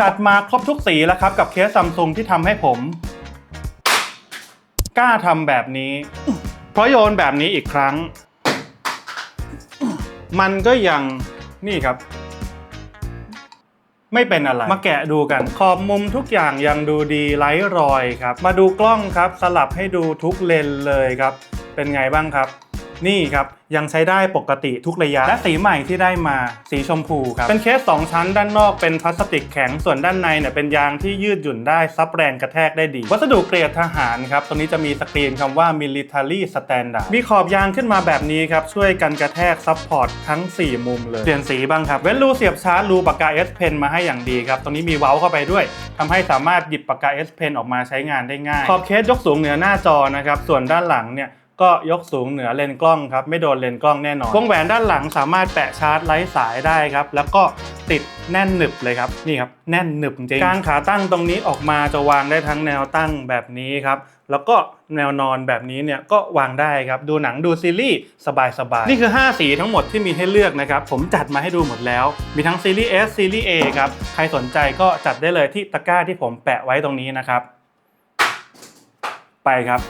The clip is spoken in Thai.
จัดมาครบทุกสีแล้วครับกับเคสซัมซุงที่ทำให้ผม กล้าทำแบบนี้ เพราะโยนแบบนี้อีกครั้ง มันก็ยังนี่ครับ ไม่เป็นอะไร มาแกะดูกัน ขอบมุมทุกอย่างยังดูดีไร้รอยครับ มาดูกล้องครับ สลับให้ดูทุกเลนเลยครับ เป็นไงบ้างครับ นี่ครับยังใช้ได้ปกติทุกระยะ และสีใหม่ที่ได้มาสีชมพูครับ เป็นเคส 2 ชั้นด้านนอกเป็นพลาสติกแข็งส่วนด้านในเนี่ยเป็นยางที่ยืดหยุ่นได้ซับแรงกระแทกได้ดี วัสดุเกรดทหารครับตรงนี้จะมีสกรีนคำว่า military standard มีขอบยางขึ้นมาแบบนี้ครับ ช่วยกันกระแทกซับพอร์ตทั้ง 4 มุมเลย เปลี่ยนสีบ้างครับ เว้นรูเสียบชาร์จรูปากกา S Pen มาให้อย่างดีครับตรงนี้มีเว้าเข้าไปด้วยทำให้สามารถหยิบปากกา S Pen ออกมาใช้งานได้ง่าย ขอบเคสยกสูงเหนือหน้าจอนะครับส่วนด้านหลังเนี่ย ก็ยกสูงเหนือเลนส์กล้องครับไม่โดนเลนส์กล้องแน่นอนวงแหวนด้านหลังสามารถแปะชาร์จไร้สายได้ครับแล้วก็ติดแน่นหนึบเลยครับนี่ครับแน่นหนึบจริงกางขาตั้งตรงนี้ออกมาจะวางได้ทั้งแนวตั้งแบบนี้ครับแล้วก็แนวนอนแบบนี้เนี่ยก็วางได้ครับดูหนังดูซีรีส์สบายๆนี่คือ 5 สีทั้งหมดที่มีให้เลือกนะครับผมจัดมาให้ดูหมดแล้ว มีทั้งซีรีส์ S ซีรีส์ A ครับใครสนใจก็จัดได้เลยที่ตะกร้าที่ผมแปะไว้ตรงนี้นะครับ ไปครับ